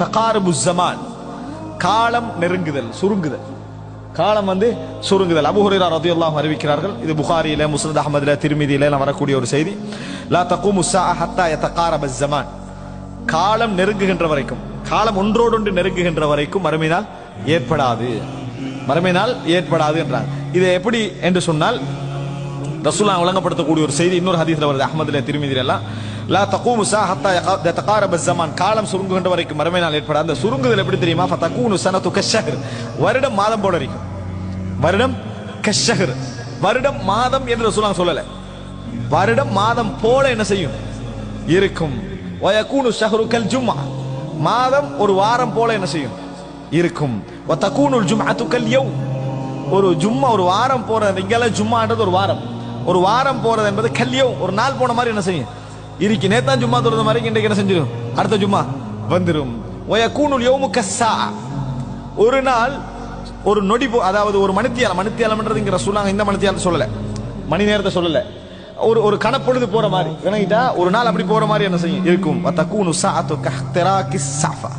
தகாரபு ஜமான் காலம் நெருங்குதல் சுருங்குதல். காலம் வந்து சுருங்குதல். அபு ஹுரைரா ரதியல்லாஹு அறிவிக்கிறார்கள். இது புகாரியில முஸ்லத் அஹமதுல திருமதியில எல்லாம் வரக்கூடிய ஒரு செய்தி. லா தக்கூமு ஸாஅ ஹத்தா யதகாரப ஜமான் காலம் நெருங்குகின்ற வரைக்கும் காலம் ஒன்றோடொன்று நெருங்குகின்ற வரைக்கும் மறுமையினால் ஏற்படாது. மறுமையினால் ஏற்படாது என்றார். இது எப்படி என்று சொன்னால் ரசூலா வழங்கப்படுத்தக்கூடிய ஒரு செய்தி இன்னொரு ஹதீஸ்ல வருது அஹமதுல திருமதியில எல்லாம். லா தகூமு சா ஹத்தா தகாரப ஜமான் காலம் சுருங்குகின்ற வரைக்கும் மறுமை நாள் ஏற்பட அந்த சுருங்குதல் எப்படி தெரியுமா? ஃபதகூனு சனது கஷஹர் வருடம் மாதம் போல இருக்கும் வருடம் கஷஹர் வருடம் மாதம் என்று சொல்லாங்க சொல்லல. வருடம் மாதம் போல என்ன செய்யும்? இருக்கும். வயகூனு ஷஹரு கல் ஜும்மா. மாதம் ஒரு வாரம் போல என்ன செய்யும்? இருக்கும். வதகூனுல் ஜும்அத்து கல் யௌம். ஒரு ஜும்மா ஒரு வாரம் போறது இங்கெல்லாம் ஜும்மான்றது ஒரு வாரம். ஒரு வாரம் போறது என்பது கல்யம் ஒரு நாள் போன மாதிரி என்ன செய்யும்? இருக்கு. நேத்தான் ஜும்மா தொழுத மாதிரி இன்றைக்கு என்ன செஞ்சிடும் அடுத்த ஜும்மா. வந்துரும். ஒயக்கூனுல் யௌமு கஸ்ஸா ஒரு நாள் ஒரு நொடி அதாவது ஒரு மணித்தியாலம் மணித்தியாலம்ன்றது இங்க சொல்லாங்க இந்த மணித்தியாலம் சொல்லல. மணி நேரத்தை சொல்லல. ஒரு ஒரு கணப்பொழுது போற மாதிரி. விளங்கிட்டா ஒரு நாள் அப்படி போற மாதிரி என்ன செய்யும்? இருக்கும். தக்கூனு சாத்து கஹ்தராக்கி சாஃபா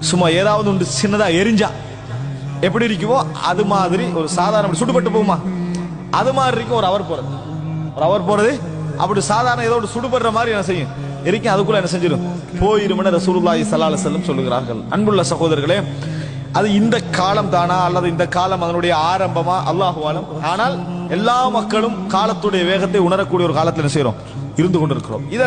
சும்மா ஏதாவது ஒன்று சின்னதா எரிஞ்சா எப்படி இருக்குமோ அது மாதிரி ஒரு சாதாரண சுடுபட்டு போகுமா? அது மாதிரி இருக்கும். ஒரு அவர் போறது. ஒரு அவர் போறது. அப்படி சாதாரண ஏதோ ஒரு சுடுபடுற மாதிரி என்ன செய்யும்? இருக்கும் அதுக்குள்ள என்ன செஞ்சிடும் போயிருமென ரசூலுல்லாஹி ஸல்லல்லாஹு அலைஹி சொல்லுகிறார்கள். அன்புள்ள சகோதரர்களே அது இந்த காலம் தானா? அல்லது இந்த காலம் அதனுடைய ஆரம்பமா? அல்லாஹுவாலம் ஆனால் எல்லா மக்களும் காலத்துடைய வேகத்தை உணரக்கூடிய ஒரு காலத்தில் செய்யறோம் இருந்து கொண்டிருக்கிறோம். இதை